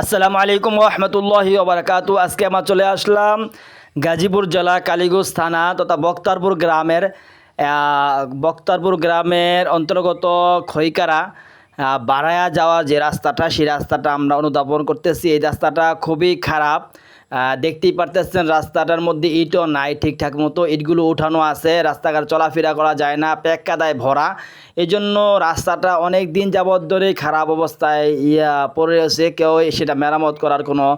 আসসালামু আলাইকুম রহমতুল্লাহি ওবরাকাতু আজকে আমার চলে আসলাম গাজীপুর জেলা কালীগঞ্জ থানা তথা বক্তারপুর গ্রামের বক্তারপুর গ্রামের অন্তর্গত খৈকারা বারায়া যাওয়া যে রাস্তাটা, সেই রাস্তাটা আমরা অনুধাবন করতেছি। এই রাস্তাটা খুবই খারাপ। দেখতেই পারতেছেন রাস্তাটার মধ্যে ইটও নাই ঠিকঠাক মতো। ইটগুলো উঠানো আছে, রাস্তাঘাট চলাফেরা করা যায় না প্যাক কাদায় ভরা। এই জন্য রাস্তাটা অনেক দিন যাবৎ ধরে খারাপ অবস্থায়, ইয়া পড়ে আছে কেউ সেটা মেরামত করার কোনো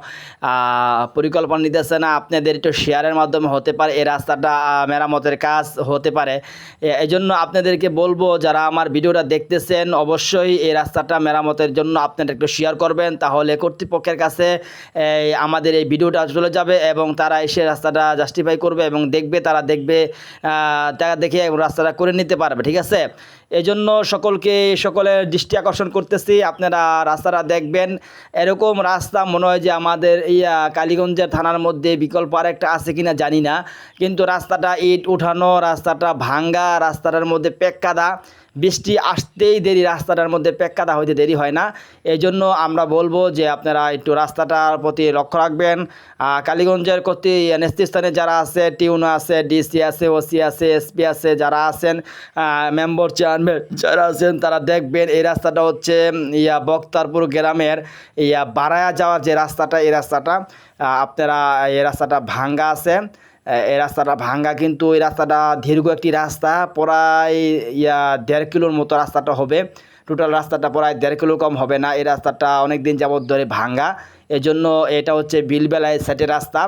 পরিকল্পনা নিতেছে না। আপনাদের একটু শেয়ারের মাধ্যমে হতে পারে, এই রাস্তাটা মেরামতের কাজ হতে পারে। এ- এই জন্য আপনাদেরকে বলব, যারা আমার ভিডিওটা দেখতেছেন, অবশ্যই এই রাস্তাটা মেরামতের জন্য আপনারা একটু শেয়ার করবেন। তাহলে কর্তৃপক্ষের কাছে আমাদের এই ভিডিওটা চলে যাবে এবং তারা এসে রাস্তাটা জাস্টিফাই করবে এবং দেখবে, তারা দেখবে তারা দেখে এবং রাস্তাটা করে নিতে পারবে, ঠিক আছে? এই জন্য সকলকে সকলের দৃষ্টি আকর্ষণ করতেছি। আপনারা রাস্তাটা দেখবেন। এরকম রাস্তা মনে হয় যে আমাদের ইয়া কালীগঞ্জের থানার মধ্যে বিকল্প আর একটা আছে কিনা জানি না। কিন্তু রাস্তাটা ইট উঠানো, রাস্তাটা ভাঙ্গা, রাস্তাটার মধ্যে পেক কাদা বৃষ্টি আসতেই দেরি, রাস্তাটার মধ্যে পেক কাদা হইতে দেরি হয় না। এই জন্য আমরা বলব যে আপনারা একটু রাস্তাটার প্রতি লক্ষ্য রাখবেন। কালীগঞ্জের কর্তৃ নেতৃস্থানে যারা আছে, টিউন আছে, ডিসি আছে, ওসি আছে, এসপি আছে, যারা আছেন মেম্বার চেয়ারম্যান যারা আছেন, তারা দেখবেন এই রাস্তাটা হচ্ছে ইয়া বক্তারপুর গ্রামের ইয়া বারায়া যাওয়ার যে রাস্তাটা, এই রাস্তাটা আপনারা এই রাস্তাটা ভাঙ্গা আছে। এই রাস্তাটা ভাঙ্গা, কিন্তু এই রাস্তাটা দীর্ঘ একটি রাস্তা, প্রায়, ইয়া, দেড় কিলোর মতো রাস্তাটা হবে। টোটাল রাস্তাটা প্রায় দেড় কিলো কম হবে না। এই রাস্তাটা অনেক দিন যাবত ধরে ভাঙ্গা। এই জন্য এটা হচ্ছে বিলবেলায় সেটের রাস্তা।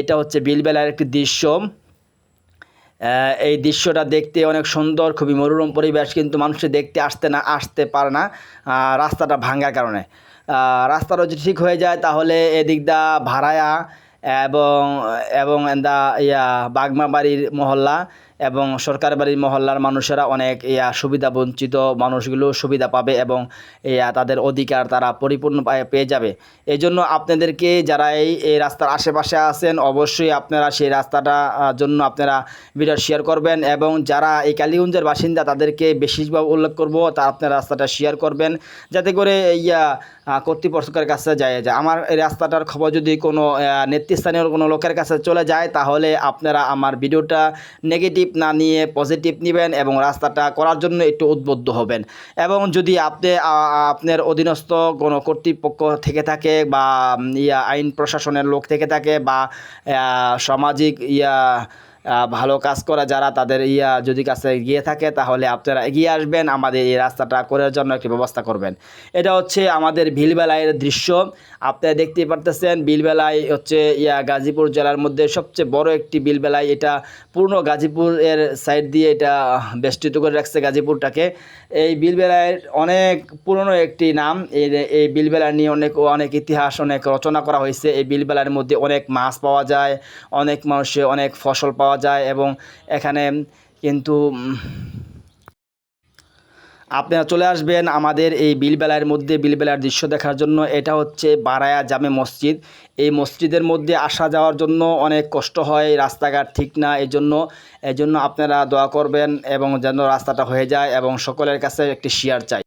এটা হচ্ছে বিলবেলার একটি দৃশ্য। এই দৃশ্যটা দেখতে অনেক সুন্দর, খুবই মনোরম পরিবেশ, কিন্তু মানুষে দেখতে আসতে না, আসতে পারে না রাস্তাটা ভাঙ্গার কারণে। রাস্তাটা যদি ঠিক হয়ে যায়, তাহলে এদিক দা ভাড়ায়া এবং এবং দা ইয়া বাগমা বাড়ির মহল্লা এবং সরকার বাড়ির মহল্লার মানুষেরা অনেক ইয়া সুবিধা বঞ্চিত মানুষগুলো সুবিধা পাবে এবং ইয়া তাদের অধিকার তারা পরিপূর্ণ পেয়ে যাবে। এই জন্য আপনাদেরকে যারা এই এই রাস্তার আশেপাশে আছেন অবশ্যই আপনারা সেই রাস্তাটা জন্য আপনারা ভিডিও শেয়ার করবেন এবং যারা এই কালীগঞ্জের বাসিন্দা তাদেরকে বেশিরভাগ উল্লেখ করব, তা আপনারা রাস্তাটা শেয়ার করবেন। যাতে করে ইয়া কর্তৃপক্ষের কাছে যায় যায় আমার এই রাস্তাটার খবর যদি কোনো নেতৃস্থানীয় কোনো লোকের কাছে চলে যায়, তাহলে আপনারা আমার ভিডিওটা নেগেটিভ না নিয়ে পজিটিভ নেবেন এবং রাস্তাটা করার জন্য একটু উদ্বুদ্ধ হবেন। এবং যদি আপনি আপনার অধীনস্থ কোনো কর্তৃপক্ষ থেকে থাকে বা ইয়া আইন প্রশাসনের লোক থেকে থাকে বা সামাজিক, ইয়া ভালো কাজ করা যারা তাদের ইয়া যদি কাছে গিয়ে থাকে, তাহলে আপনারা এগিয়ে আসবেন। আমাদের এই রাস্তাটা করার জন্য একটি ব্যবস্থা করবেন। এটা হচ্ছে আমাদের ভিলবেলায়ের দৃশ্য। আপনারা দেখতেই পারতেছেন বিলবেলায় হচ্ছে ইয়া গাজীপুর জেলার মধ্যে সবচেয়ে বড় একটি বিলবেলায় এটা পূর্ণ গাজীপুরের সাইড দিয়ে এটা বেষ্টিত করে রাখছে গাজীপুরটাকে। এই বিলবেলায়ের অনেক পুরনো একটি নাম। এই বিলবেলা নিয়ে অনেক অনেক ইতিহাস, অনেক রচনা করা হয়েছে। এই বিলবেলার মধ্যে অনেক মাছ পাওয়া যায়, অনেক মানুষে অনেক ফসল পাওয়া যায় এবং এখানে কিন্তু আপনারা চলে আসবেন আমাদের এই বিলবেলার মধ্যে, বিলবেলার দৃশ্য দেখার জন্য। এটা হচ্ছে বারায়া জামে মসজিদ। এই মসজিদের মধ্যে আসা যাওয়ার জন্য অনেক কষ্ট হয়, রাস্তাঘাট ঠিক না এই জন্য এই জন্য আপনারা দোয়া করবেন এবং যেন রাস্তাটা হয়ে যায় এবং সকলের কাছে একটি শেয়ার চাই।